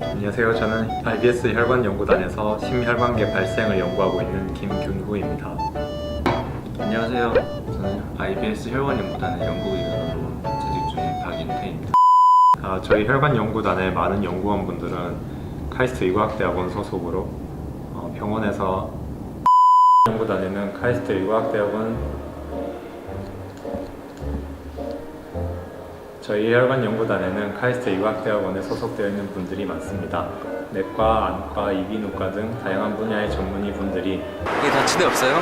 안녕하세요. 저는 IBS 혈관 연구단에서 심혈관계 발생을 연구하고 있는 김균구입니다. 안녕하세요. 저는 IBS 혈관연구단의 연구위원으로 재직 중인 박인태입니다. 아, 저희 혈관 연구단의 많은 연구원분들은 카이스트 의과학대학원 소속으로 어, 병원에서 연구단에는 카이스트 의과학대학원 저희 혈관 연구단에는 카이스트 의과학대학원에 소속되어 있는 분들이 많습니다. 내과, 안과, 이비인후과 등 다양한 분야의 전문의 분들이 이게 다치대 없어요?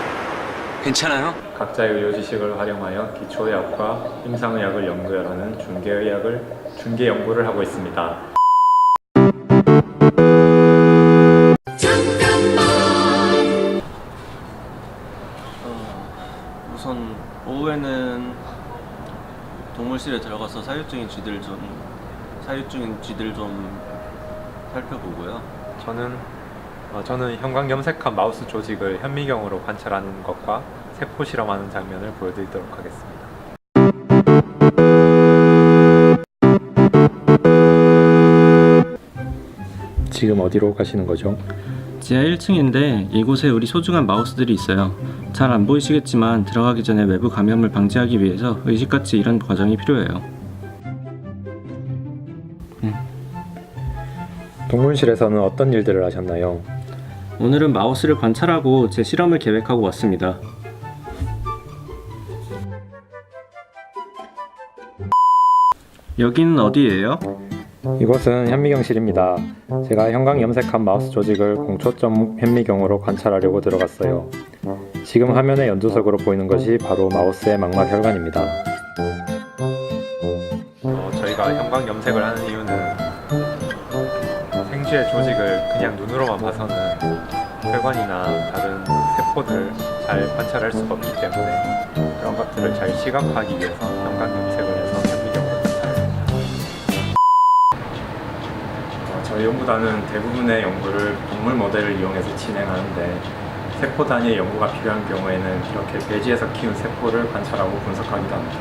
괜찮아요? 각자의 의료 지식을 활용하여 기초의학과 임상의학을 연구하는 중개의학을 중개 연구를 하고 있습니다. 동물실에 들어가서 사육중인 쥐들 좀 사육중인 쥐들 좀 살펴보고요. 저는 어, 저는 형광 염색한 마우스 조직을 현미경으로 관찰하는 것과 세포 실험하는 장면을 보여드리도록 하겠습니다. 지금 어디로 가시는 거죠? 지하 1층인데 이곳에 우리 소중한 마우스들이 있어요. 잘 안 보이시겠지만 들어가기 전에 외부 감염을 방지하기 위해서 의식같이 이런 과정이 필요해요. 동문실에서는 어떤 일들을 하셨나요? 오늘은 마우스를 관찰하고 제 실험을 계획하고 왔습니다. 여기는 어디예요? 이곳은 현미경실입니다. 제가 형광 염색한 마우스 조직을 공초점 현미경으로 관찰하려고 들어갔어요. 지금 화면에 연두색으로 보이는 것이 바로 마우스의 망막 혈관입니다. 어, 저희가 형광 염색을 하는 이유는 생쥐의 조직을 그냥 눈으로만 봐서는 혈관이나 다른 세포들을 잘 관찰할 수가 없기 때문에 그런 것들을 잘 시각화하기 위해서 형광 염색을 저희 연구단은 대부분의 연구를 동물 모델을 이용해서 진행하는데 세포 단위의 연구가 필요한 경우에는 이렇게 배지에서 키운 세포를 관찰하고 분석하기도 합니다.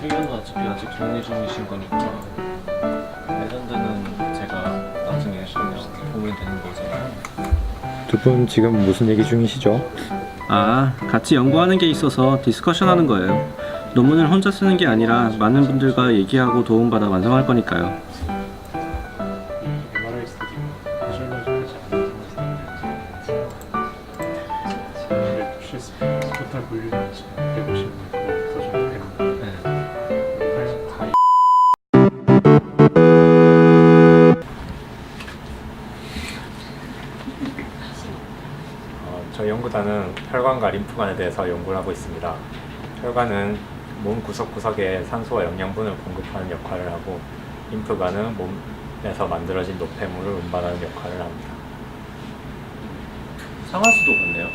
보고 어차피 아직 정리 중이신 거니까 두 분 지금 무슨 얘기 중이시죠? 아, 같이 연구하는 게 있어서 디스커션 하는 거예요. 논문을 혼자 쓰는 게 아니라 많은 분들과 얘기하고 도움받아 완성할 거니까요. 연구단은 혈관과 림프관에 대해서 연구를 하고 있습니다. 혈관은 몸 구석구석에 산소와 영양분을 공급하는 역할을 하고 림프관은 몸에서 만들어진 노폐물을 운반하는 역할을 합니다. 상하수도 같네요.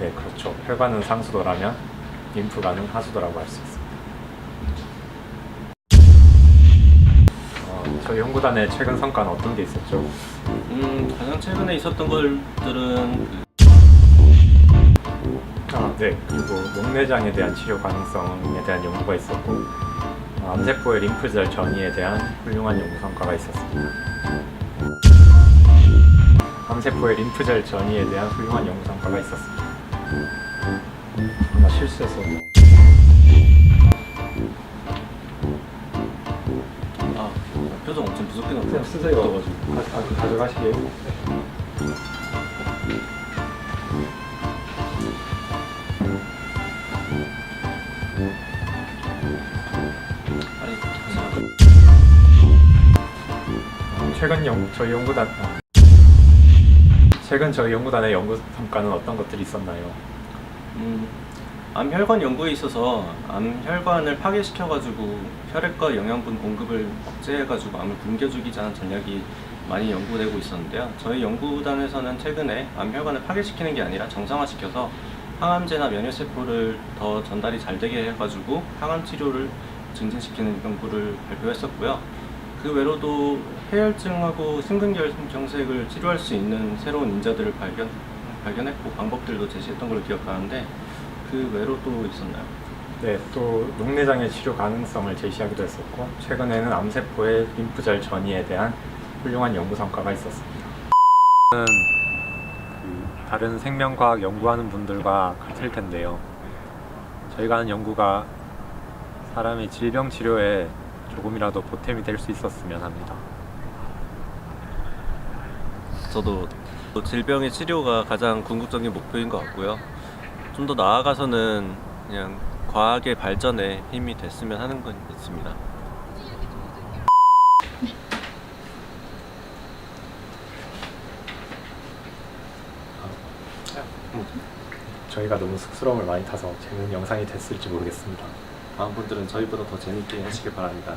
네, 그렇죠. 혈관은 상수도라면 림프관은 하수도라고 할 수 있습니다. 어, 저희 연구단의 최근 성과는 어떤 게 있었죠? 음 가장 최근에 있었던 것들은 그 아, 네. 그리고 녹내장에 대한 치료 가능성에 대한 연구가 있었고 어, 암세포의 림프절 전이에 대한 훌륭한 연구 성과가 있었습니다. 암세포의 림프절 전이에 대한 훌륭한 연구 성과가 있었습니다. 나 실수해서 아 표정 엄청 무섭게 나왔어요. 그냥 쓰세요. 가져가시게요. 최근 연 저희 연구단 아. 최근 저희 연구단의 연구 성과는 어떤 것들이 있었나요? 음, 암혈관 연구에 있어서 암혈관을 파괴시켜가지고 혈액과 영양분 공급을 억제해가지고 암을 굶겨 죽이자는 전략이 많이 연구되고 있었는데요. 저희 연구단에서는 최근에 암혈관을 파괴시키는 게 아니라 정상화시켜서 항암제나 면역세포를 더 전달이 잘 되게 해가지고 항암 치료를 증진시키는 연구를 발표했었고요. 그 외로도 해열증하고 심근경색을 치료할 수 있는 새로운 인자들을 발견, 발견했고 방법들도 제시했던 걸로 기억하는데 그 외로도 있었나요? 네, 또 녹내장애 치료 가능성을 제시하기도 했었고 최근에는 암세포의 림프절 전이에 대한 훌륭한 연구 성과가 있었습니다. 그 다른 생명과학 연구하는 분들과 같을 텐데요. 저희가 하는 연구가 사람의 질병 치료에 조금이라도 보탬이 될 수 있었으면 합니다. 저도 질병의 치료가 가장 궁극적인 목표인 것 같고요. 좀 더 나아가서는 그냥 과학의 발전에 힘이 됐으면 하는 건 있습니다. 저희가 너무 쑥스러움을 많이 타서 재밌는 영상이 됐을지 모르겠습니다. 다음 분들은 저희보다 더 재밌게 하시길 바랍니다.